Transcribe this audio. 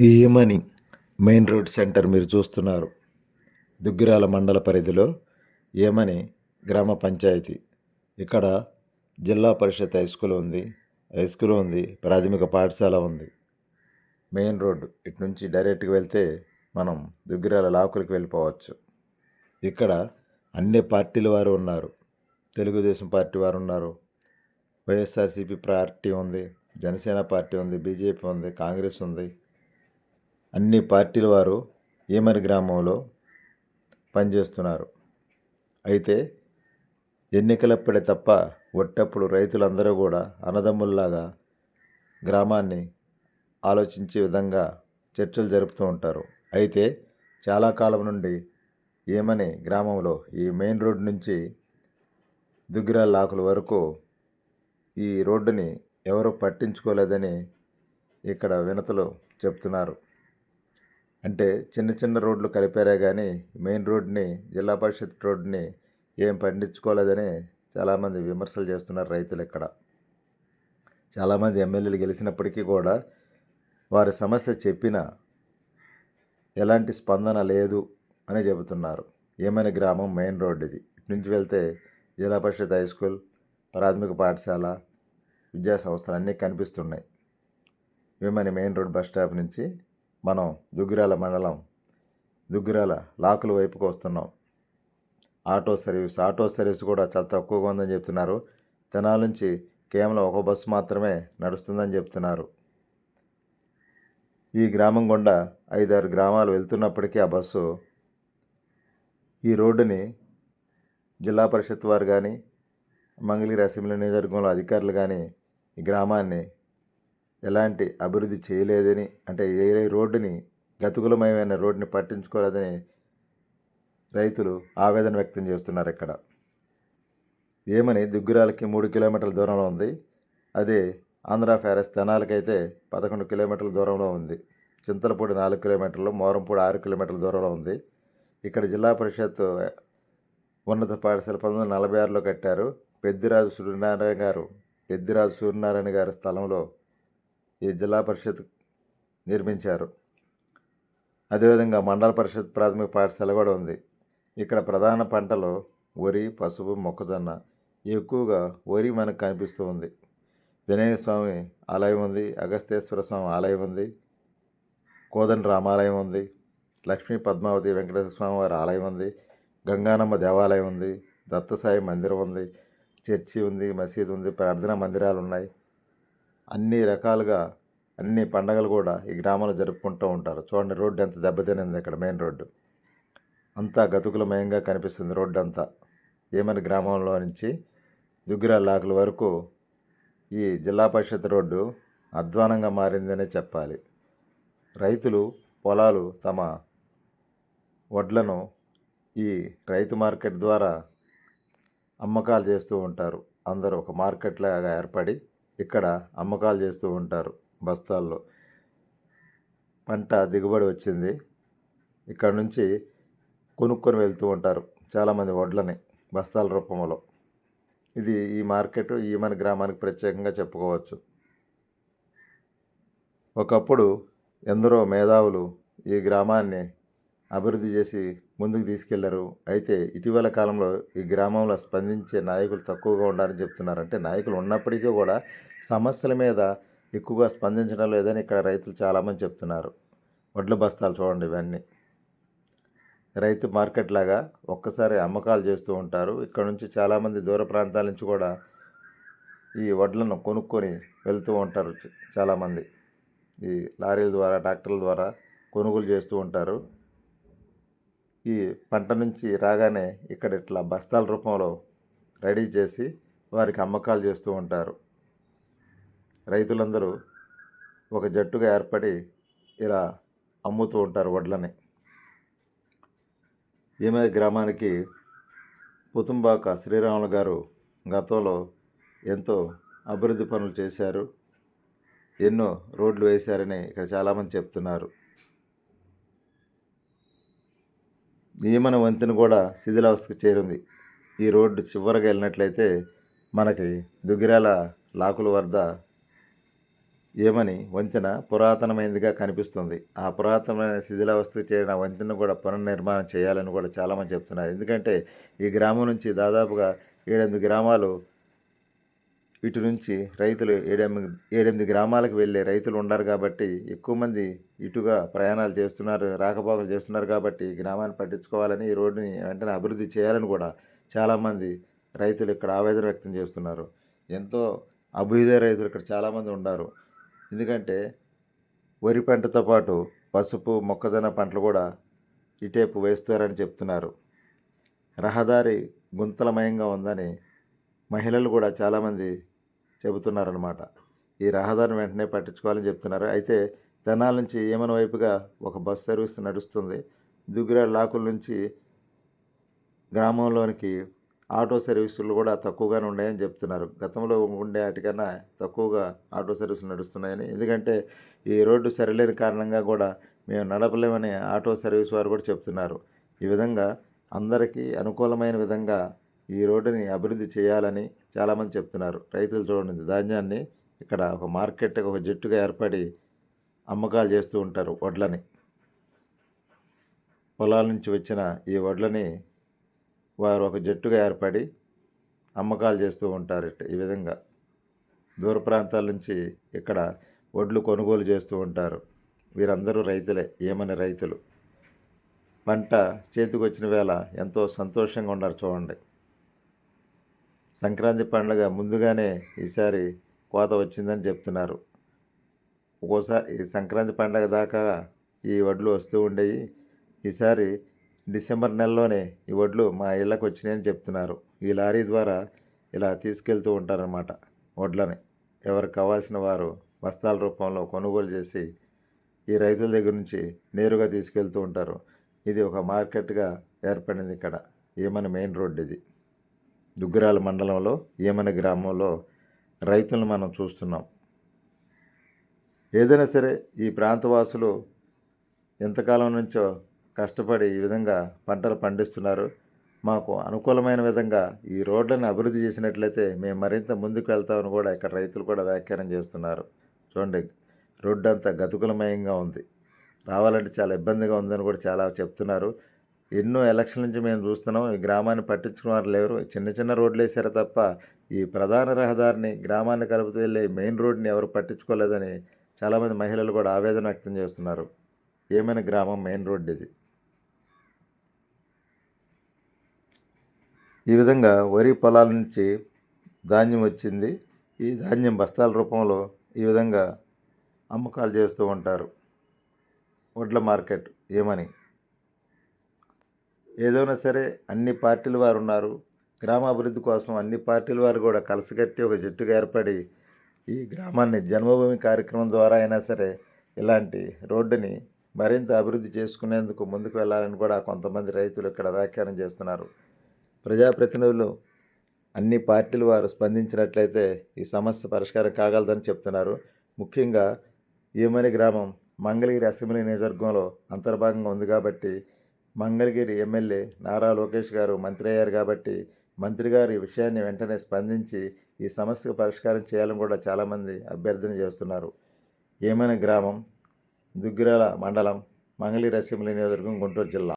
Emani main road centre మీరు చూస్తున్నారు. దుగ్గిరాల మండల పరిధిలో ఏమని గ్రామ పంచాయతీ. ఇక్కడ జిల్లా పరిషత్ హై స్కూల్ ఉంది. హై స్కూల్ ఉంది. ప్రాథమిక పాఠశాల ఉంది. మెయిన్ రోడ్ ఇటు నుంచి డైరెక్ట్గా వెళ్తే మనం దుగ్గిరాల లాకులకి వెళ్ళిపోవచ్చు. ఇక్కడ అన్ని పార్టీల వారు ఉన్నారు. తెలుగుదేశం పార్టీ వారు ఉన్నారు. వైఎస్ఆర్సీపీ పార్టీ ఉంది. జనసేన పార్టీ ఉంది. బీజేపీ ఉంది. కాంగ్రెస్ ఉంది. అన్ని పార్టీల వారు ఈమని గ్రామంలో పనిచేస్తున్నారు? అయితే ఎన్నికలప్పుడే తప్ప ఒట్టప్పుడు రైతులందరూ కూడా అన్నదమ్ముల్లాగా గ్రామాన్ని ఆలోచించే విధంగా చర్చలు జరుపుతూ ఉంటారు. అయితే చాలా కాలం నుండి ఏమని గ్రామంలో ఈ మెయిన్ రోడ్ నుంచి దుగ్గిరాల లాకుల వరకు ఈ రోడ్డుని ఎవరు పట్టించుకోలేదని ఇక్కడ వినతలు చెప్తున్నారు. అంటే చిన్న చిన్న రోడ్లు కలిపారే కానీ మెయిన్ రోడ్ని జిల్లా పరిషత్ రోడ్ని ఏం పండించుకోలేదని చాలామంది విమర్శలు చేస్తున్నారు రైతులు ఇక్కడ. చాలామంది ఎమ్మెల్యేలు గెలిచినప్పటికీ కూడా వారి సమస్య చెప్పినా ఎలాంటి స్పందన లేదు అని చెబుతున్నారు. ఏమైనా గ్రామం మెయిన్ రోడ్ ఇది ఇటు నుంచి వెళ్తే జిల్లా పరిషత్ హై స్కూల్ ప్రాథమిక పాఠశాల విద్యా సంస్థలు అన్నీ కనిపిస్తున్నాయి. Vemani main road bus stop నుంచి మనం దుగ్గిరాల మండలం దుగ్గిరాల లాకుల వైపుకు వస్తున్నాం. ఆటో సర్వీస్ ఆటో సర్వీస్ కూడా చాలా తక్కువగా ఉందని చెప్తున్నారు. తెనాల నుంచి కేవలం ఒక బస్సు మాత్రమే నడుస్తుందని చెప్తున్నారు. ఈ గ్రామం గుండా ఐదారు గ్రామాలు వెళ్తున్నప్పటికీ ఆ బస్సు ఈ రోడ్డుని జిల్లా పరిషత్ వారు కానీ మంగళగిరి అసెంబ్లీ నియోజకవర్గంలో అధికారులు కానీ ఈ గ్రామాన్ని ఎలాంటి అభివృద్ధి చేయలేదని అంటే ఏ రోడ్డుని గతుకులమయమైన రోడ్డుని పట్టించుకోలేదని రైతులు ఆవేదన వ్యక్తం చేస్తున్నారు ఇక్కడ. ఏమని దిగ్గురాలకి మూడు కిలోమీటర్ల దూరంలో ఉంది. అదే ఆంధ్ర ఫారెస్ట్ తెనాలకైతే పదకొండు కిలోమీటర్ల దూరంలో ఉంది. చింతలపూడి నాలుగు కిలోమీటర్లు మోరంపూడి ఆరు కిలోమీటర్ల దూరంలో ఉంది. ఇక్కడ జిల్లా పరిషత్ ఉన్నత పాఠశాల పంతొమ్మిది వందల నలభై ఆరులో కట్టారు. పెద్దిరాజు సూర్యనారాయణ గారు పెద్దిరాజు సూర్యనారాయణ గారి స్థలంలో ఈ జిల్లా పరిషత్ నిర్మించారు. అదేవిధంగా మండల పరిషత్ ప్రాథమిక పాఠశాల కూడా ఉంది. ఇక్కడ ప్రధాన పంటలు వరి పసుపు మొక్కజొన్న ఎక్కువగా వరి మనకు కనిపిస్తూ ఉంది. వినయ స్వామి ఆలయం ఉంది అగస్తేశ్వర స్వామి ఆలయం ఉంది కోదండ రామాలయం ఉంది లక్ష్మీ పద్మావతి వెంకటేశ్వర స్వామి వారి ఆలయం ఉంది గంగానమ్మ దేవాలయం ఉంది దత్తసాయి మందిరం ఉంది చర్చి ఉంది మసీదు ఉంది ప్రార్థనా మందిరాలు ఉన్నాయి. అన్ని రకాలుగా అన్ని పండగలు కూడా ఈ గ్రామంలో జరుపుకుంటూ ఉంటారు. చూడండి రోడ్డు ఎంత దెబ్బతినింది ఇక్కడ మెయిన్ రోడ్డు. అంతా గతుకులమయంగా కనిపిస్తుంది రోడ్డు అంతా ఏమని గ్రామంలో నుంచి దుగ్గిరాల లాకుల వరకు ఈ జిల్లా పరిషత్ రోడ్డు అధ్వానంగా మారిందనే చెప్పాలి. రైతులు పొలాలు తమ వడ్లను ఈ రైతు మార్కెట్ ద్వారా అమ్మకాలు చేస్తూ ఉంటారు. అందరూ ఒక మార్కెట్ లాగా ఏర్పడి ఇక్కడ అమ్మకాలు చేస్తూ ఉంటారు బస్తాల్లో. పంట దిగుబడి వచ్చింది. ఇక్కడ నుంచి కొనుక్కొని వెళ్తూ ఉంటారు చాలామంది వడ్లని బస్తాల రూపంలో. ఇది ఈ మార్కెట్ ఈ మన గ్రామానికి ప్రత్యేకంగా చెప్పుకోవచ్చు. ఒకప్పుడు ఎందరో మేధావులు ఈ గ్రామాన్ని అభివృద్ధి చేసి ముందుకు తీసుకెళ్ళారు. అయితే ఇటీవల కాలంలో ఈ గ్రామంలో స్పందించే నాయకులు తక్కువగా ఉండాలని చెప్తున్నారు. అంటే నాయకులు ఉన్నప్పటికీ కూడా సమస్యల మీద ఎక్కువగా స్పందించడం లేదని ఇక్కడ రైతులు చాలామంది చెప్తున్నారు. వడ్ల బస్తాలు చూడండి ఇవన్నీ. రైతు మార్కెట్ లాగా ఒక్కసారి అమ్మకాలు చేస్తూ ఉంటారు. ఇక్కడ నుంచి చాలామంది దూర ప్రాంతాల నుంచి కూడా ఈ వడ్లను కొనుక్కొని వెళ్తూ ఉంటారు చాలామంది. ఈ లారీల ద్వారా ట్రాక్టర్ల ద్వారా కొనుగోలు చేస్తూ ఉంటారు. ఈ పంట నుంచి రాగానే ఇక్కడ ఇట్లా బస్తాల రూపంలో రెడీ చేసి వారికి అమ్మకాలు చేస్తూ ఉంటారు. రైతులందరూ ఒక జట్టుగా ఏర్పడి ఇలా అమ్ముతూ ఉంటారు వడ్లని. ఈమె గ్రామానికి పుతుంబాక శ్రీరాములు గారు గతంలో ఎంతో అభివృద్ధి పనులు చేశారు. ఎన్నో రోడ్లు వేశారని ఇక్కడ చాలామంది చెప్తున్నారు. నియమన వంతెన కూడా శిథిలావస్థకు చేరింది. ఈ రోడ్డు చివరగా వెళ్ళినట్లయితే మనకి దుగ్గిరాల లాకుల వద్ద ఏమని వంతెన పురాతనమైనదిగా కనిపిస్తుంది. ఆ పురాతనమైన శిథిలావస్థకు చేరిన వంతెన కూడా పునర్నిర్మాణం చేయాలని కూడా చాలామంది చెప్తున్నారు. ఎందుకంటే ఈ గ్రామం నుంచి దాదాపుగా ఏడెనిమిది గ్రామాలు ఇటు నుంచి రైతులు ఏడెనిమిది ఏడెనిమిది గ్రామాలకు వెళ్ళే రైతులు ఉన్నారు కాబట్టి ఎక్కువ మంది ఇటుగా ప్రయాణాలు చేస్తున్నారు రాకపోకలు చేస్తున్నారు కాబట్టి గ్రామాన్ని పట్టించుకోవాలని ఈ రోడ్డుని వెంటనే అభివృద్ధి చేయాలని కూడా చాలామంది రైతులు ఇక్కడ ఆవేదన వ్యక్తం చేస్తున్నారు. ఎంతో అభ్యుదయ రైతులు ఇక్కడ చాలామంది ఉన్నారు. ఎందుకంటే వరి పంటతో పాటు పసుపు మొక్కజొన్న పంటలు కూడా ఇటేపు వేస్తారని చెప్తున్నారు. రహదారి గుంతలమయంగా ఉందని మహిళలు కూడా చాలామంది చెబుతున్నారనమాట ఈ రహదారిని వెంటనే పట్టించుకోవాలని చెప్తున్నారు. అయితే తెనాల నుంచి ఏమన వైపుగా ఒక బస్ సర్వీస్ నడుస్తుంది. దుగ్గిరాల లాకుల నుంచి గ్రామంలోనికి ఆటో సర్వీసులు కూడా తక్కువగానే ఉన్నాయని చెప్తున్నారు. గతంలో ఉండే వాటికన్నా తక్కువగా ఆటో సర్వీసులు నడుస్తున్నాయని. ఎందుకంటే ఈ రోడ్డు సరిలేని కారణంగా కూడా మేము నడపలేమని ఆటో సర్వీస్ వారు కూడా చెప్తున్నారు. ఈ విధంగా అందరికీ అనుకూలమైన విధంగా ఈ రోడ్డుని అభివృద్ధి చేయాలని చాలామంది చెప్తున్నారు. రైతులు చూడండి ధాన్యాన్ని ఇక్కడ ఒక మార్కెట్ ఒక జట్టుగా ఏర్పడి అమ్మకాలు చేస్తూ ఉంటారు వడ్లని. పొలాల నుంచి వచ్చిన ఈ వడ్లని వారు ఒక జట్టుగా ఏర్పడి అమ్మకాలు చేస్తూ ఉంటారు ఈ విధంగా. దూర ప్రాంతాల నుంచి ఇక్కడ వడ్లు కొనుగోలు చేస్తూ ఉంటారు. వీరందరూ రైతులే ఏమని రైతులు? పంట చేతికి వచ్చిన వేళ ఎంతో సంతోషంగా ఉన్నారు చూడండి. సంక్రాంతి పండుగ ముందుగానే ఈసారి కోత వచ్చిందని చెప్తున్నారు. ఒక్కోసారి ఈ సంక్రాంతి పండగ దాకా ఈ వడ్లు వస్తూ ఉండేవి ఈసారి డిసెంబర్ నెలలోనే ఈ వడ్లు మా ఇళ్ళకు వచ్చినాయని చెప్తున్నారు. ఈ లారీ ద్వారా ఇలా తీసుకెళ్తూ ఉంటారన్నమాట వడ్లని. ఎవరికి కావాల్సిన వారు బస్తాల రూపంలో కొనుగోలు చేసి ఈ రైతుల దగ్గర నుంచి నేరుగా తీసుకెళ్తూ ఉంటారు. ఇది ఒక మార్కెట్గా ఏర్పడింది ఇక్కడ. ఏమని మెయిన్ రోడ్ ఇది. దుగ్గరాల మండలంలో ఏమన గ్రామంలో రైతులను మనం చూస్తున్నాం. ఏదైనా సరే ఈ ప్రాంతవాసులు ఎంతకాలం నుంచో కష్టపడి ఈ విధంగా పంటలు పండిస్తున్నారు. మాకు అనుకూలమైన విధంగా ఈ రోడ్లను అభివృద్ధి చేసినట్లయితే మేము మరింత ముందుకు వెళ్తామని కూడా ఇక్కడ రైతులు కూడా వ్యాఖ్యానం చేస్తున్నారు. చూడండి రోడ్డు అంతా గతుకులమయంగా ఉంది. రావాలంటే చాలా ఇబ్బందిగా ఉందని కూడా చాలా చెప్తున్నారు. ఎన్నో ఎలక్షన్ నుంచి మేము చూస్తున్నాం. ఈ గ్రామాన్ని పట్టించుకున్న వారు లేరు. చిన్న చిన్న రోడ్లు వేసారు తప్ప ఈ ప్రధాన రహదారిని గ్రామాన్ని కలుపుతూ వెళ్ళే మెయిన్ రోడ్ని ఎవరు పట్టించుకోలేదని చాలామంది మహిళలు కూడా ఆవేదన వ్యక్తం చేస్తున్నారు. ఏమైనా గ్రామం మెయిన్ రోడ్ ఇది? ఈ విధంగా వరి పొలాల నుంచి ధాన్యం వచ్చింది. ఈ ధాన్యం బస్తాల రూపంలో ఈ విధంగా అమ్మకాలు చేస్తూ ఉంటారు. వడ్ల మార్కెట్ ఏమని? ఏదైనా సరే అన్ని పార్టీల వారు ఉన్నారు గ్రామాభివృద్ధి కోసం అన్ని పార్టీల వారు కూడా కలిసికట్టి ఒక జట్టుగా ఏర్పడి ఈ గ్రామాన్ని జన్మభూమి కార్యక్రమం ద్వారా అయినా సరే ఇలాంటి రోడ్డుని మరింత అభివృద్ధి చేసుకునేందుకు ముందుకు వెళ్ళాలని కూడా కొంతమంది రైతులు ఇక్కడ వ్యాఖ్యానం చేస్తున్నారు. ప్రజాప్రతినిధులు అన్ని పార్టీల వారు స్పందించినట్లయితే ఈ సమస్య పరిష్కారం కాగలదని చెప్తున్నారు. ముఖ్యంగా ఈమని గ్రామం మంగళగిరి అసెంబ్లీ నియోజకవర్గంలో అంతర్భాగంగా ఉంది కాబట్టి మంగళగిరి ఎమ్మెల్యే నారా లోకేష్ గారు మంత్రి అయ్యారు కాబట్టి మంత్రి గారు ఈ విషయాన్ని వెంటనే స్పందించి ఈ సమస్యకు పరిష్కారం చేయాలని కూడా చాలామంది అభ్యర్థన చేస్తున్నారు. ఏమైనా గ్రామం? దుగ్గిరాల మండలం మంగళగిరి అసెంబ్లీ నియోజకవర్గం గుంటూరు జిల్లా.